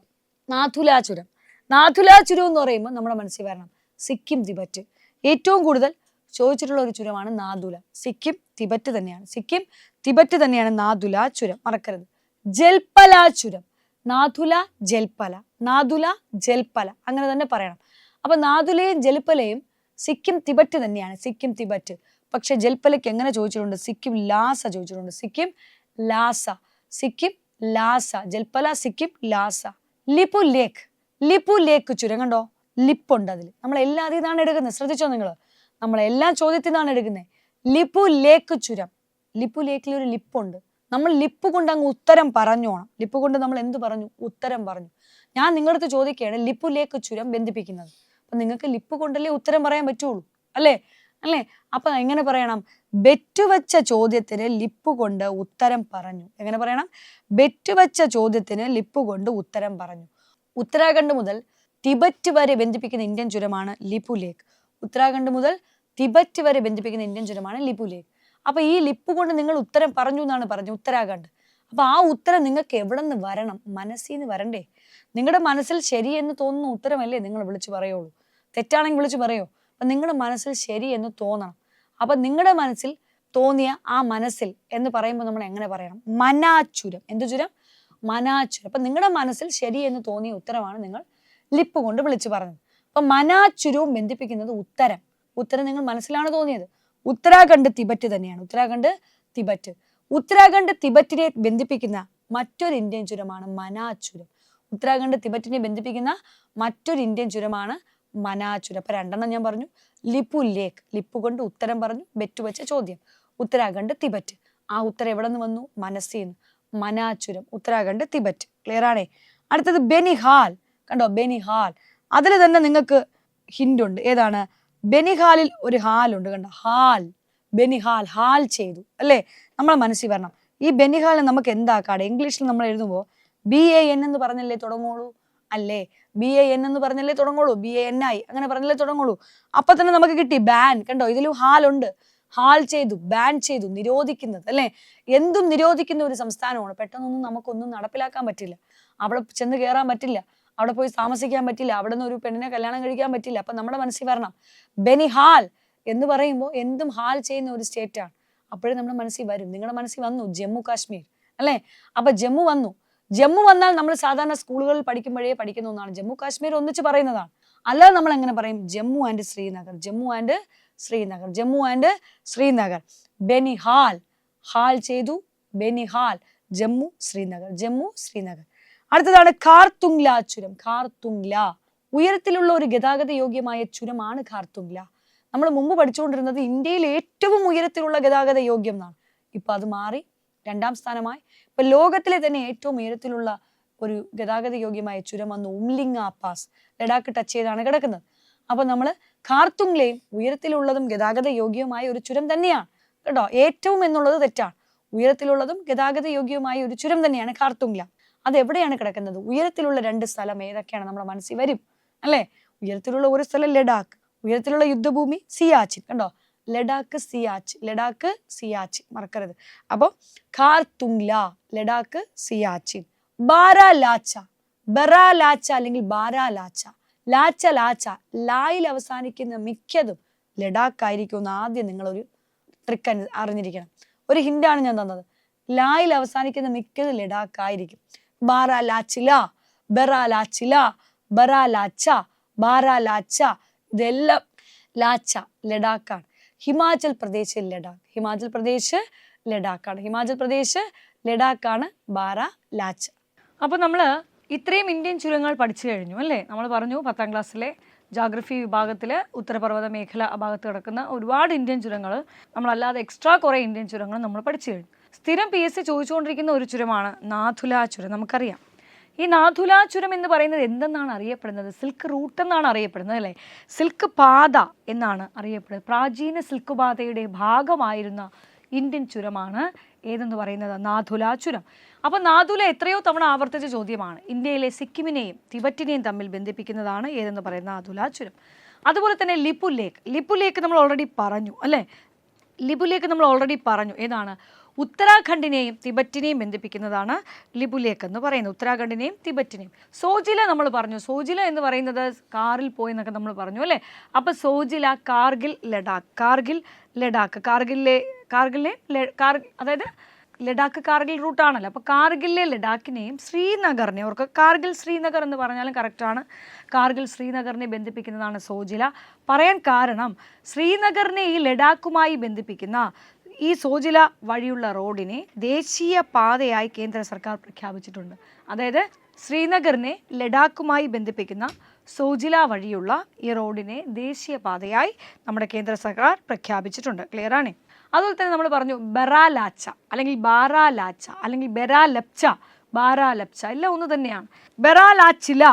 നാഥുല ചുരം നാഥുല ചുരം എന്ന് പറയുമ്പോൾ നമ്മുടെ മനസ്സിൽ വരണം സിക്കിം തിബറ്റ് ഏറ്റവും കൂടുതൽ ചോദിച്ചിട്ടുള്ള ഒരു ചുരമാണ് നാദുല സിക്കിം തിബറ്റ് തന്നെയാണ്. സിക്കിം തിബറ്റ് തന്നെയാണ് നാദുല ചുരം മറക്കരുത്. ജൽപ്പല ചുരം നാഥുല ജൽപ്പല നാദുല ജൽപ്പല അങ്ങനെ തന്നെ പറയണം. അപ്പൊ നാദുലയും ജൽപ്പലയും സിക്കിം തിബറ്റ് തന്നെയാണ്. സിക്കിം തിബറ്റ്. പക്ഷെ ജൽപ്പലയ്ക്ക് എങ്ങനെ ചോദിച്ചിട്ടുണ്ട്? സിക്കിം ലാസ ചോദിച്ചിട്ടുണ്ട്. സിക്കിം ലാസ. സിക്കിം ലാസ. ജൽപ്പല സിക്കിം ലാസ. ലിപു ലേക്ക് ലിപു ലേക്ക് ചുരം കണ്ടോ? ലിപ്പുണ്ട് അതിൽ നമ്മൾ എല്ലാ അതിൽ എടുക്കുന്നത്. ശ്രദ്ധിച്ചോ നിങ്ങൾ നമ്മൾ എല്ലാ ചോദ്യത്തിൽ നിന്നാണ് എടുക്കുന്നത്. ലിപു ലേക്ക് ചുരം. ലിപു ലേക്കിൽ ഒരു ലിപ്പുണ്ട്. നമ്മൾ ലിപ്പ് കൊണ്ട് അങ്ങ് ഉത്തരം പറഞ്ഞോണം ലിപ്പ് കൊണ്ട് നമ്മൾ എന്ത് പറഞ്ഞു? ഉത്തരം പറഞ്ഞു. ഞാൻ നിങ്ങളടുത്ത് ചോദിക്കുകയാണ് ലിപ്പു ലേക്ക് ചുരം ബന്ധിപ്പിക്കുന്നത്. നിങ്ങൾക്ക് ലിപ്പ് കൊണ്ടല്ലേ ഉത്തരം പറയാൻ പറ്റുള്ളൂ. അല്ലേ? അല്ലേ? അപ്പൊ എങ്ങനെ പറയണം? ബെറ്റുവച്ച ചോദ്യത്തിന് ലിപ്പ് കൊണ്ട് ഉത്തരം പറഞ്ഞു. എങ്ങനെ പറയണം? ബെറ്റുവച്ച ചോദ്യത്തിന് ലിപ്പ് കൊണ്ട് ഉത്തരം പറഞ്ഞു. ഉത്തരാഖണ്ഡ് മുതൽ തിബറ്റ് വരെ ബന്ധിപ്പിക്കുന്ന ഇന്ത്യൻ ചുരമാണ് ലിപു ലേക്ക്. ഉത്തരാഖണ്ഡ് മുതൽ തിബറ്റ് വരെ ബന്ധിപ്പിക്കുന്ന ഇന്ത്യൻ ചുരമാണ് ലിപു ലേക്ക്. അപ്പൊ ഈ ലിപ്പ് കൊണ്ട് നിങ്ങൾ ഉത്തരം പറഞ്ഞു എന്നാണ് പറഞ്ഞത് ഉത്തരാഖണ്ഡ്. അപ്പൊ ആ ഉത്തരം നിങ്ങൾക്ക് എവിടെ നിന്ന് വരണം? മനസ്സിൽ നിന്ന് വരണ്ടേ? നിങ്ങളുടെ മനസ്സിൽ ശരി എന്ന് തോന്നുന്ന ഉത്തരമല്ലേ നിങ്ങൾ വിളിച്ചു പറയുള്ളൂ. തെറ്റാണെങ്കിൽ വിളിച്ചു പറയോ? അപ്പൊ നിങ്ങളുടെ മനസ്സിൽ ശരി എന്ന് തോന്നണം. അപ്പൊ നിങ്ങളുടെ മനസ്സിൽ തോന്നിയ ആ മനസ്സിൽ എന്ന് പറയുമ്പോൾ നമ്മൾ എങ്ങനെ പറയണം? മനാചുരം എന്ത് ചുരം? മനാചുരം അപ്പൊ നിങ്ങളുടെ മനസ്സിൽ ശരി എന്ന് തോന്നിയ ഉത്തരമാണ് നിങ്ങൾ ലിപ്പ് കൊണ്ട് വിളിച്ചു പറഞ്ഞത്. അപ്പൊ മനാചുരവും ബന്ധിപ്പിക്കുന്നത് ഉത്തരം. ഉത്തരം നിങ്ങൾ മനസ്സിലാണ് തോന്നിയത്. ഉത്തരാഖണ്ഡ് തിബറ്റ് തന്നെയാണ്. ഉത്തരാഖണ്ഡ് തിബറ്റ്. ഉത്തരാഖണ്ഡ് തിബറ്റിനെ ബന്ധിപ്പിക്കുന്ന മറ്റൊരു ഇന്ത്യൻ ചുരമാണ് മനാചുരം ഉത്തരാഖണ്ഡ് തിബറ്റിനെ ബന്ധിപ്പിക്കുന്ന മറ്റൊരു ഇന്ത്യൻ ചുരമാണ് മനാചുരം അപ്പൊ രണ്ടെണ്ണം ഞാൻ പറഞ്ഞു. ലിപു ലേക്ക്. ലിപ്പു കൊണ്ട് ഉത്തരം പറഞ്ഞു ബെറ്റു വെച്ച ചോദ്യം. ഉത്തരാഖണ്ഡ് തിബറ്റ്. ആ ഉത്തരം എവിടെ നിന്ന് വന്നു? മനസ്സിൽ നിന്ന്. മനാചുരം ഉത്തരാഖണ്ഡ് തിബറ്റ്. ക്ലിയർ ആണേ? അടുത്തത് ബെനിഹാൽ. കണ്ടോ? ബെനിഹാൽ. അതിൽ തന്നെ നിങ്ങൾക്ക് ഹിന്റ് ഉണ്ട്. ഏതാണ്? ബെനിഹാലിൽ ഒരു ഹാൽ ഉണ്ട്. കണ്ടോ? ഹാൽ. ബെനിഹാൽ. ഹാൽ ചെയ്തു. അല്ലേ? നമ്മളെ മനസ്സിൽ വരണം. ഈ ബെനിഹാലിനെ നമുക്ക് എന്താക്കാടെ? ഇംഗ്ലീഷിൽ നമ്മൾ എഴുതുമ്പോൾ ബി എ എൻ എന്ന് പറഞ്ഞല്ലേ തുടങ്ങുള്ളൂ? അല്ലേ? ബി എ എൻ എന്ന് പറഞ്ഞല്ലേ തുടങ്ങുള്ളൂ? ബി എ എൻ ഐ അങ്ങനെ പറഞ്ഞല്ലേ തുടങ്ങുള്ളൂ. അപ്പൊ തന്നെ നമുക്ക് കിട്ടി ബാൻ. കണ്ടോ? ഇതിലും ഹാലുണ്ട് ഹാൾ ചെയ്തു ബാൻ ചെയ്തു നിരോധിക്കുന്നത്. അല്ലേ? എന്തും നിരോധിക്കുന്ന ഒരു സംസ്ഥാനമാണ്. പെട്ടെന്നൊന്നും നമുക്കൊന്നും നടപ്പിലാക്കാൻ പറ്റില്ല. അവിടെ ചെന്ന് കയറാൻ പറ്റില്ല. അവിടെ പോയി താമസിക്കാൻ പറ്റില്ല. അവിടെ നിന്ന് ഒരു പെണ്ണിനെ കല്യാണം കഴിക്കാൻ പറ്റില്ല. അപ്പൊ നമ്മുടെ മനസ്സിൽ വരണം. ബെനിഹാൽ എന്ന് പറയുമ്പോൾ എന്തും ഹാൽ ചെയ്യുന്ന ഒരു സ്റ്റേറ്റാണ്. അപ്പോഴേ നമ്മുടെ മനസ്സിൽ വരും. നിങ്ങളുടെ മനസ്സിൽ വന്നു ജമ്മു കാശ്മീർ അല്ലേ? അപ്പൊ ജമ്മു വന്നു. ജമ്മു വന്നാൽ നമ്മൾ സാധാരണ സ്കൂളുകളിൽ പഠിക്കുമ്പോഴേ പഠിക്കുന്ന ഒന്നാണ്. ജമ്മു കാശ്മീർ ഒന്നിച്ച് പറയുന്നതാണ്. അല്ലാതെ നമ്മൾ എങ്ങനെ പറയും? Jammu and Srinagar Jammu and Srinagar Jammu and Srinagar. Banihal ഹാൽ ചെയ്തു. ബെനിഹാൽ ജമ്മു ശ്രീനഗർ ജമ്മു ശ്രീനഗർ. അടുത്തതാണ് കാർത്തുംഗ്ല ചുരം. കാർത്തുംഗ്ല. ഉയരത്തിലുള്ള ഒരു ഗതാഗത യോഗ്യമായ ചുരമാണ് ഖാർത്തുങ്ല നമ്മൾ മുമ്പ് പഠിച്ചുകൊണ്ടിരുന്നത് ഇന്ത്യയിൽ ഏറ്റവും ഉയരത്തിലുള്ള ഗതാഗത യോഗ്യം എന്നാണ്. ഇപ്പൊ അത് മാറി രണ്ടാം സ്ഥാനമായി. ഇപ്പൊ ലോകത്തിലെ തന്നെ ഏറ്റവും ഉയരത്തിലുള്ള ഒരു ഗതാഗത യോഗ്യമായ ചുരം വന്നു ഉംലിംഗ പാസ് ലഡാക്ക് ടച്ച് ചെയ്താണ് കിടക്കുന്നത്. അപ്പൊ നമ്മൾ ഖാർത്തുങ്ലയും ഉയരത്തിലുള്ളതും ഗതാഗത യോഗ്യവുമായ ഒരു ചുരം തന്നെയാണ്. കേട്ടോ? ഏറ്റവും എന്നുള്ളത് തെറ്റാണ്. ഉയരത്തിലുള്ളതും ഗതാഗത യോഗ്യവുമായ ഒരു ചുരം തന്നെയാണ് ഖാർത്തുങ്ല അത് എവിടെയാണ് കിടക്കുന്നത്? ഉയരത്തിലുള്ള രണ്ട് സ്ഥലം ഏതൊക്കെയാണ്? നമ്മുടെ മനസ്സിൽ വരും. അല്ലേ? ഉയരത്തിലുള്ള ഒരു സ്ഥലം ലഡാക്ക്. ഉയരത്തിലുള്ള യുദ്ധഭൂമി സിയാച്ചിൻ കണ്ടോ? ലഡാക്ക് സിയാച്ച് ലഡാക്ക് സിയാച്ചിൻ മറക്കരുത്. അപ്പോൾ ഖാർത്തുങ്ല ലഡാക്ക് സിയാച്ചിൻ. ബാരാലാച്ച ബറാലാച്ച അല്ലെങ്കിൽ ബാരാലാച്ച. ലാച്ച ലാച്ച ലായിൽ അവസാനിക്കുന്ന മിക്കതും ലഡാക്ക് ആയിരിക്കും എന്ന് ആദ്യം നിങ്ങളൊരു ട്രിക്ക് അറിഞ്ഞിരിക്കണം. ഒരു ഹിന്റാണ് ഞാൻ തന്നത്. ലായിൽ അവസാനിക്കുന്ന മിക്കതും ലഡാക്ക് ആയിരിക്കും ബാറാലാച്ചില ബറാലാച്ചില ബറാലാച്ച ബാറാലാച്ച ഇതെല്ലാം ലാച്ച ലഡാക്കാണ്. ഹിമാചൽ പ്രദേശ് ലഡാക്ക്. ഹിമാചൽ പ്രദേശ് ലഡാക്കാണ്. ഹിമാചൽ പ്രദേശ് ലഡാക്കാണ് ബാറ ലാച്ച. അപ്പോൾ നമ്മൾ ഇത്രയും ഇന്ത്യൻ ചുരങ്ങൾ പഠിച്ചു കഴിഞ്ഞു അല്ലേ? നമ്മൾ പറഞ്ഞു പത്താം ക്ലാസ്സിലെ ജാഗ്രഫി വിഭാഗത്തിൽ ഉത്തരപർവത മേഖല ഭാഗത്ത് കിടക്കുന്ന ഒരുപാട് ഇന്ത്യൻ ചുരങ്ങൾ നമ്മളല്ലാതെ എക്സ്ട്രാ കുറേ ഇന്ത്യൻ ചുരങ്ങൾ നമ്മൾ പഠിച്ചു കഴിഞ്ഞു. സ്ഥിരം പി എസ് സി ചോദിച്ചുകൊണ്ടിരിക്കുന്ന ഒരു ചുരമാണ് നാഥുല ചുരം. നമുക്കറിയാം. ഈ നാഥുല ചുരം എന്ന് പറയുന്നത് എന്തെന്നാണ് അറിയപ്പെടുന്നത്? സിൽക്ക് റൂട്ട് എന്നാണ് അറിയപ്പെടുന്നത് അല്ലേ? സിൽക്ക് പാത എന്നാണ് അറിയപ്പെടുന്നത്. പ്രാചീന സിൽക്ക് പാതയുടെ ഭാഗമായിരുന്ന ഇന്ത്യൻ ചുരമാണ് ഏതെന്ന് പറയുന്നത്? നാഥുല ചുരം അപ്പോൾ നാഥുല എത്രയോ തവണ ആവർത്തിച്ച ചോദ്യമാണ്. ഇന്ത്യയിലെ സിക്കിമിനെയും തിബറ്റിനെയും തമ്മിൽ ബന്ധിപ്പിക്കുന്നതാണ് ഏതെന്ന് പറയുന്ന നാഥുല ചുരം അതുപോലെ തന്നെ ലിപു ലേക്ക് ലേക്ക് നമ്മൾ ഓൾറെഡി പറഞ്ഞു അല്ലേ? ലിപു ലേക്ക് നമ്മൾ ഓൾറെഡി പറഞ്ഞു. ഏതാണ്? ഉത്തരാഖണ്ഡിനെയും തിബറ്റിനെയും ബന്ധിപ്പിക്കുന്നതാണ് ലിപുലേക്ക് എന്ന് പറയുന്നത്. ഉത്തരാഖണ്ഡിനെയും തിബറ്റിനെയും. സോജില നമ്മൾ പറഞ്ഞു. സോജില എന്ന് പറയുന്നത് കാറിൽ പോയി എന്നൊക്കെ നമ്മൾ പറഞ്ഞു അല്ലേ? അപ്പോൾ സോജില കാർഗിൽ ലഡാക്ക്. കാർഗിൽ ലഡാക്ക്. കാർഗിലെ കാർഗിലെ കാർ അതായത് ലഡാക്ക് കാർഗിൽ റൂട്ടാണല്ലോ അപ്പോൾ കാർഗിലെ ലഡാക്കിനെയും ശ്രീനഗറിനെ അവർക്ക് കാർഗിൽ ശ്രീനഗർ എന്ന് പറഞ്ഞാലും കറക്റ്റാണ് കാർഗിൽ ശ്രീനഗറിനെ ബന്ധിപ്പിക്കുന്നതാണ് സോജില. പറയാൻ കാരണം ശ്രീനഗറിനെ ഈ ലഡാക്കുമായി ബന്ധിപ്പിക്കുന്ന ഈ സോജില വഴിയുള്ള റോഡിനെ ദേശീയ പാതയായി കേന്ദ്ര സർക്കാർ പ്രഖ്യാപിച്ചിട്ടുണ്ട്. അതായത് ശ്രീനഗറിനെ ലഡാക്കുമായി ബന്ധിപ്പിക്കുന്ന സോജില വഴിയുള്ള ഈ റോഡിനെ ദേശീയ പാതയായി നമ്മുടെ കേന്ദ്ര സർക്കാർ പ്രഖ്യാപിച്ചിട്ടുണ്ട്. ക്ലിയർ ആണേ? അതുപോലെ തന്നെ നമ്മൾ പറഞ്ഞു ബറാലാച്ച അല്ലെങ്കിൽ ബാറാലാച്ച അല്ലെങ്കിൽ ബെറാലപ്ച ബാറാലപ്ച എല്ലാം ഒന്ന് തന്നെയാണ്. ബെറാലാച്ചില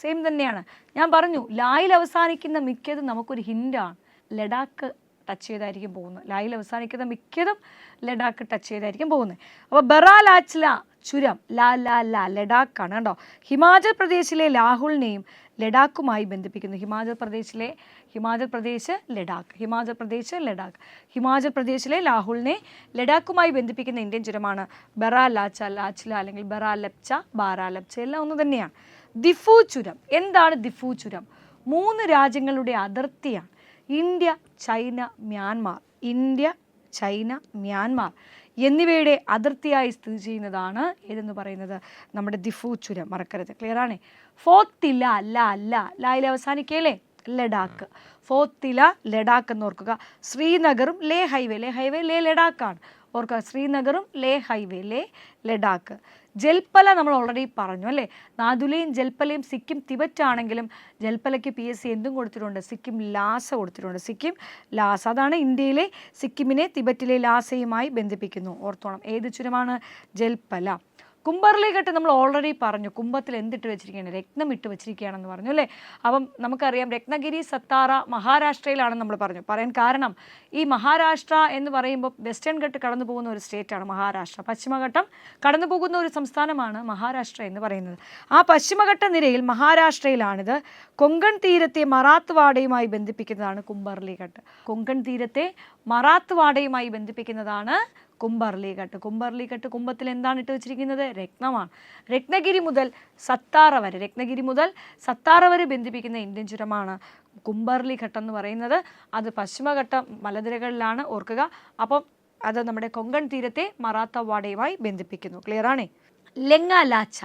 സെയിം തന്നെയാണ്. ഞാൻ പറഞ്ഞു ലായിൽ അവസാനിക്കുന്ന മിക്കതും നമുക്കൊരു ഹിന്റാണ് ലഡാക്ക് ടച്ച് ചെയ്തായിരിക്കും പോകുന്നത്. ലായിൽ അവസാനിക്കുന്ന മിക്കതും ലഡാക്ക് ടച്ച് ചെയ്തായിരിക്കും പോകുന്നത്. അപ്പോൾ ബറാലാച്ല ചുരം ലാ ലാ ലാ ലഡാക്കാണ് കണ്ടോ ഹിമാചൽ പ്രദേശിലെ ലാഹുലിനെയും ലഡാക്കുമായി ബന്ധിപ്പിക്കുന്നു. ഹിമാചൽ പ്രദേശിലെ ഹിമാചൽ പ്രദേശ് ലഡാക്ക് ഹിമാചൽ പ്രദേശ് ലഡാക്ക് ഹിമാചൽ പ്രദേശിലെ ലാഹുലിനെ ലഡാക്കുമായി ബന്ധിപ്പിക്കുന്ന ഇന്ത്യൻ ചുരമാണ് ബറാ ലാച്ച ലാച്ചില അല്ലെങ്കിൽ ബറാ ലപ്ച ബാറാ ലപ്ച എല്ലാം ഒന്ന് തന്നെയാണ്. ദിഫു ചുരം. എന്താണ് ദിഫു ചുരം? മൂന്ന് രാജ്യങ്ങളുടെ അതിർത്തിയാണ്. India China Myanmar. India China Myanmar എന്നിവയുടെ അതിർത്തിയായി സ്ഥിതി ചെയ്യുന്നതാണ് ഏതെന്ന് പറയുന്നത്? നമ്മുടെ ദിഫു ചുരം. മറക്കരുത്. ക്ലിയർ ആണേ? ഫോത്തില അല്ല അല്ല ലായിൽ അവസാനിക്കല്ലേ ലഡാക്ക്. ഫോത്തില ലഡാക്ക് എന്ന് ഓർക്കുക. ശ്രീനഗറും ലേ ഹൈവേ. ലേ ഹൈവേ ലേ ലഡാക്കാണ്. ഓർക്കുക. ശ്രീനഗറും ലേ ഹൈവേ ലേ ലഡാക്ക്. ജൽപ്പല നമ്മൾ ഓൾറെഡി പറഞ്ഞു അല്ലേ? നാദുലയും ജൽപ്പലയും സിക്കിം തിബറ്റ് ആണെങ്കിലും ജൽപ്പലയ്ക്ക് പി എസ് സി എന്തും കൊടുത്തിട്ടുണ്ട്? സിക്കിം ലാസ കൊടുത്തിട്ടുണ്ട്. സിക്കിം ലാസ അതാണ് ഇന്ത്യയിലെ സിക്കിമിനെ തിബറ്റിലെ ലാസയുമായി ബന്ധിപ്പിക്കുന്നു. ഓർത്തോണം. ഏത് ചുരമാണ്? ജൽപ്പല കുംഭർലിഘട്ട് നമ്മൾ ഓൾറെഡി പറഞ്ഞു. കുംഭത്തിൽ എന്തിട്ട് വെച്ചിരിക്കുകയാണ്? രത്നം ഇട്ട് വെച്ചിരിക്കുകയാണെന്ന് പറഞ്ഞു അല്ലേ? അപ്പം നമുക്കറിയാം രത്നഗിരി സത്താറ മഹാരാഷ്ട്രയിലാണെന്ന് നമ്മൾ പറഞ്ഞു. പറയാൻ കാരണം ഈ മഹാരാഷ്ട്ര എന്ന് പറയുമ്പോൾ വെസ്റ്റേൺ ഘട്ട് കടന്നു പോകുന്ന ഒരു സ്റ്റേറ്റാണ് മഹാരാഷ്ട്ര. പശ്ചിമഘട്ടം കടന്നു പോകുന്ന ഒരു സംസ്ഥാനമാണ് മഹാരാഷ്ട്ര എന്ന് പറയുന്നത്. ആ പശ്ചിമഘട്ട നിരയിൽ മഹാരാഷ്ട്രയിലാണിത്. കൊങ്കൺ തീരത്തെ മറാത്ത്വാഡയുമായി ബന്ധിപ്പിക്കുന്നതാണ് കുംഭർലിഘട്ട് കൊങ്കൺ തീരത്തെ മറാത്ത്വാഡയുമായി ബന്ധിപ്പിക്കുന്നതാണ് കുംബർലിഘട്ട് കുംബർലിഘട്ട് കുംഭത്തിൽ എന്താണ് ഇട്ട് വെച്ചിരിക്കുന്നത്? രത്നമാണ്. രത്നഗിരി മുതൽ സത്താറ വരെ. രത്നഗിരി മുതൽ സത്താറ വരെ ബന്ധിപ്പിക്കുന്ന ഇന്ത്യൻ ചുരമാണ് കുംബർലിഘട്ടം എന്ന് പറയുന്നത്. അത് പശ്ചിമഘട്ട മലനിരകളിലാണ് ഓർക്കുക. അപ്പം അത് നമ്മുടെ കൊങ്കൺ തീരത്തെ മറാത്തവാഡയുമായി ബന്ധിപ്പിക്കുന്നു. ക്ലിയർ ആണേ? ലെങ്ങ ലാച്ച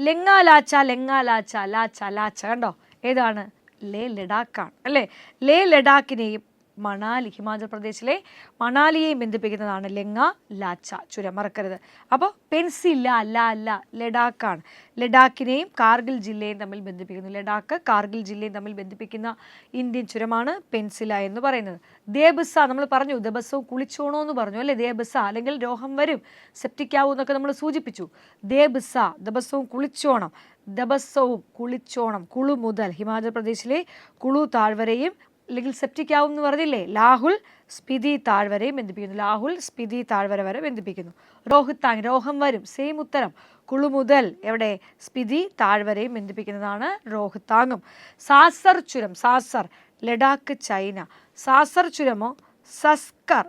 ലെങ്ങ ലാച്ച ലെങ്ങ ലാച്ച ലാച്ച ലാച്ച. കണ്ടോ? ഏതാണ്? ലേ ലഡാക്കാണ്. അല്ലേ? ലേ ലഡാക്കിനെയും മണാലി ഹിമാചൽ പ്രദേശിലെ മണാലിയെയും ബന്ധിപ്പിക്കുന്നതാണ് ലെങ്ങ ലാച്ച ചുരം. മറക്കരുത്. അപ്പോൾ പെൻസില്ല അല്ല അല്ല ലഡാക്കാണ്. ലഡാക്കിനെയും കാർഗിൽ ജില്ലയും തമ്മിൽ ബന്ധിപ്പിക്കുന്നു. ലഡാക്ക് കാർഗിൽ ജില്ലയും തമ്മിൽ ബന്ധിപ്പിക്കുന്ന ഇന്ത്യൻ ചുരമാണ് പെൻസില എന്ന് പറയുന്നത്. ദേബസ നമ്മൾ പറഞ്ഞു ദബസവും കുളിച്ചോണോ എന്ന് പറഞ്ഞു അല്ലേ? ദേബസ അല്ലെങ്കിൽ രോഹം വരും സെപ്റ്റിക്കാവും എന്നൊക്കെ നമ്മൾ സൂചിപ്പിച്ചു. ദേബസ ദിവസവും കുളിച്ചോണം. ദബസവും കുളിച്ചോണം കുളു മുതൽ ഹിമാചൽ പ്രദേശിലെ കുളു താഴ്വരയും അല്ലെങ്കിൽ സെപ്റ്റിക് ആവും എന്ന് പറഞ്ഞില്ലേ? ലാഹുൽ സ്പിതി താഴ്വരയും ബന്ധിപ്പിക്കുന്നു. ലാഹുൽ സ്പിതി താഴ്വര വരെ ബന്ധിപ്പിക്കുന്നു. രോഹിത്താങ് രോഹം വരും. സെയിം ഉത്തരം. കുളു മുതൽ എവിടെ? സ്പിതി താഴ്വരയും ബന്ധിപ്പിക്കുന്നതാണ് രോഹിത്താങ്ങും. സാസർ ചുരം സാസർ ലഡാക്ക് ചൈന. സാസർ ചുരമോ? സസ്കർ.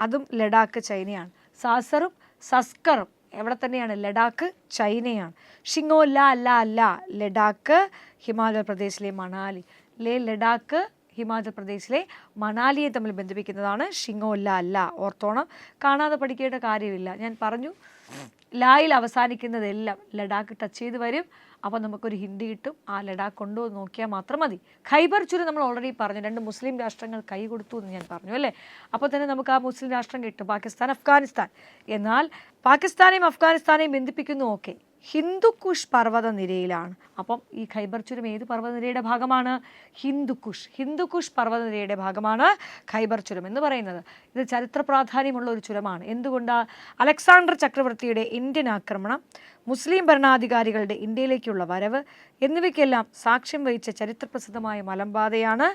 അതും ലഡാക്ക് ചൈനയാണ്. സാസറും സസ്കറും എവിടെ തന്നെയാണ്? ലഡാക്ക് ചൈനയാണ്. ഷിങ്ങോ ല ല ല ലഡാക്ക് ഹിമാചൽ പ്രദേശിലെ മണാലി. ലേ ലഡാക്ക് ഹിമാചൽ പ്രദേശിലെ മണാലിയെ തമ്മിൽ ബന്ധിപ്പിക്കുന്നതാണ് ഷിങ്ങോല്ല അല്ല ഓർത്തോണം. കാണാതെ പഠിക്കേണ്ട കാര്യമില്ല. ഞാൻ പറഞ്ഞു ലായിൽ അവസാനിക്കുന്നതെല്ലാം ലഡാക്ക് ടച്ച് ചെയ്ത് വരും. അപ്പോൾ നമുക്കൊരു ഹിന്ദി കിട്ടും. ആ ലഡാക്ക് കൊണ്ടോ നോക്കിയാൽ മാത്രം മതി. ഖൈബർ ചുരം നമ്മൾ ഓൾറെഡി പറഞ്ഞു. രണ്ട് മുസ്ലിം രാഷ്ട്രങ്ങൾ കൈ കൊടുത്തു എന്ന് ഞാൻ പറഞ്ഞു അല്ലേ? അപ്പോൾ തന്നെ നമുക്ക് ആ മുസ്ലിം രാഷ്ട്രം കിട്ടും. പാകിസ്ഥാൻ അഫ്ഗാനിസ്ഥാൻ. എന്നാൽ പാകിസ്ഥാനെയും അഫ്ഗാനിസ്ഥാനെയും ബന്ധിപ്പിക്കുന്നു ഓക്കെ. ഹിന്ദുക്കുഷ് പർവത നിരയിലാണ് അപ്പം ഈ ഖൈബർ ചുരം ഏത് പർവതനിരയുടെ ഭാഗമാണ്? ഹിന്ദുക്കുഷ്. ഹിന്ദുക്കുഷ് പർവതനിരയുടെ ഭാഗമാണ് ഖൈബർ ചുരം എന്ന് പറയുന്നത്. ഇത് ചരിത്ര പ്രാധാന്യമുള്ള ഒരു ചുരമാണ്. എന്തുകൊണ്ട്? അലക്സാണ്ടർ ചക്രവർത്തിയുടെ ഇന്ത്യൻ ആക്രമണം മുസ്ലിം ഭരണാധികാരികളുടെ ഇന്ത്യയിലേക്കുള്ള വരവ് എന്നിവയ്ക്കെല്ലാം സാക്ഷ്യം വഹിച്ച ചരിത്രപ്രസിദ്ധമായ മലമ്പാതയാണ്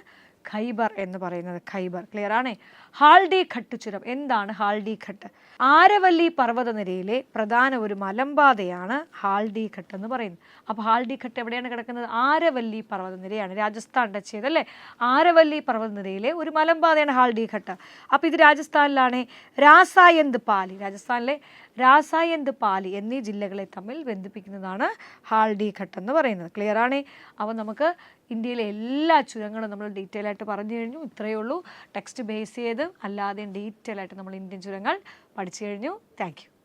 ഖൈബർ എന്ന് പറയുന്നത് ഖൈബർ. ക്ലിയർ ആണേ? ഹാൾഡി ഘട്ട് ചുരം. എന്താണ് ഹാൾഡി ഘട്ട്? ആരവല്ലി പർവതനിരയിലെ പ്രധാന ഒരു മലമ്പാതയാണ് ഹാൾഡി ഘട്ട് എന്ന് പറയുന്നത്. അപ്പോൾ ഹാൾഡി ഘട്ട് എവിടെയാണ് കിടക്കുന്നത്? ആരവല്ലി പർവതനിരയാണ്. രാജസ്ഥാൻ ടച്ച് ചെയ്തല്ലേ ആരവല്ലി പർവതനിരയിലെ ഒരു മലമ്പാതയാണ് ഹാൾഡി ഘട്ട്. അപ്പോൾ ഇത് രാജസ്ഥാനിലാണ്? രാസായന്ത് പാലി. രാജസ്ഥാനിലെ രാസായന്ത് പാലി എന്നീ ജില്ലകളെ തമ്മിൽ ബന്ധിപ്പിക്കുന്നതാണ് ഹാൾഡി ഘട്ട് എന്ന് പറയുന്നത്. ക്ലിയർ ആണേ? അപ്പോൾ നമുക്ക് ഇന്ത്യയിലെ എല്ലാ ചുരങ്ങളും നമ്മൾ ഡീറ്റെയിൽ ആയിട്ട് പറഞ്ഞു കഴിഞ്ഞു. ഇത്രയേ ഉള്ളൂ. ടെക്സ്റ്റ് ബേസ് ചെയ്ത് അല്ലാതെയും ഡീറ്റെയിൽ ആയിട്ട് നമ്മൾ ഇന്ത്യൻ ചുരങ്ങൾ പഠിച്ചു കഴിഞ്ഞു. താങ്ക്